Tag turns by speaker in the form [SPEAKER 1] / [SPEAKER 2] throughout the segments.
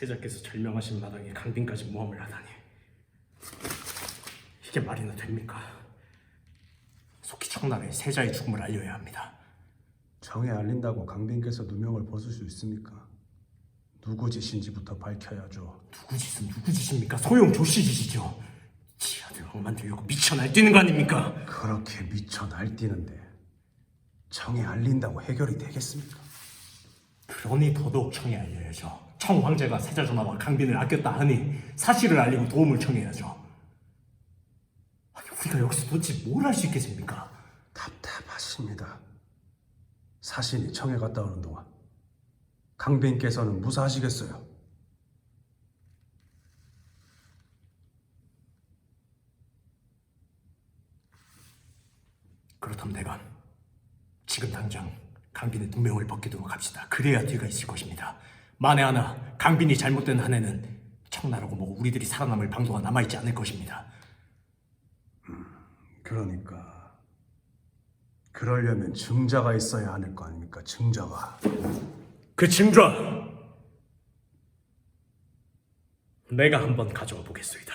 [SPEAKER 1] 세자께서 절명하신 마당에 강빈까지 모함을 하다니 이게 말이나 됩니까? 속히 청나라에 세자의 죽음을 알려야 합니다.
[SPEAKER 2] 정에 알린다고 강빈께서 누명을 벗을 수 있습니까? 누구 짓인지부터 밝혀야죠.
[SPEAKER 1] 누구 짓은 누구 짓입니까? 소용 조씨 짓이죠. 지 아들 억만 들려고 미쳐 날뛰는 거 아닙니까?
[SPEAKER 2] 그렇게 미쳐 날뛰는데 정에 알린다고 해결이 되겠습니까?
[SPEAKER 1] 그러니 더더욱 청에 알려야죠. 청 황제가 세자 전하와 강빈을 아꼈다 하니 사실을 알리고 도움을 청해야죠. 아니 우리가 여기서 도대체 뭘 할 수 있겠습니까?
[SPEAKER 2] 답답하십니다. 사신이 청에 갔다 오는 동안 강빈께서는 무사하시겠어요?
[SPEAKER 1] 그렇다면 대간 지금 당장 강빈의 누명을 벗기도록 합시다. 그래야 뒤가 있을 것입니다. 만에 하나 강빈이 잘못된 한 해는 청나라고 뭐고 우리들이 살아남을 방도가 남아있지 않을 것입니다.
[SPEAKER 2] 그러니까 그러려면 증자가 있어야 하는 거 아닙니까? 증자가
[SPEAKER 1] 그 증좌 내가 한번 가져와 보겠습니다.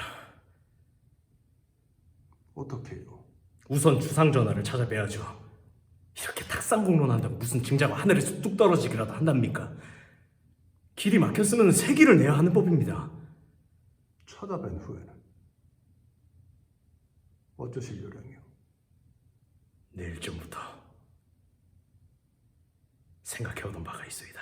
[SPEAKER 2] 어떻게요?
[SPEAKER 1] 우선 주상 전하를 찾아뵈야죠. 이렇게 탁상공론한다고 무슨 증자가 하늘에서 뚝 떨어지기라도 한답니까? 길이 막혔으면 세기를 내야 하는 법입니다.
[SPEAKER 2] 찾아뵌 후에는 어쩌실 요령이요?
[SPEAKER 1] 내일쯤부터 생각해오던 바가 있습니다.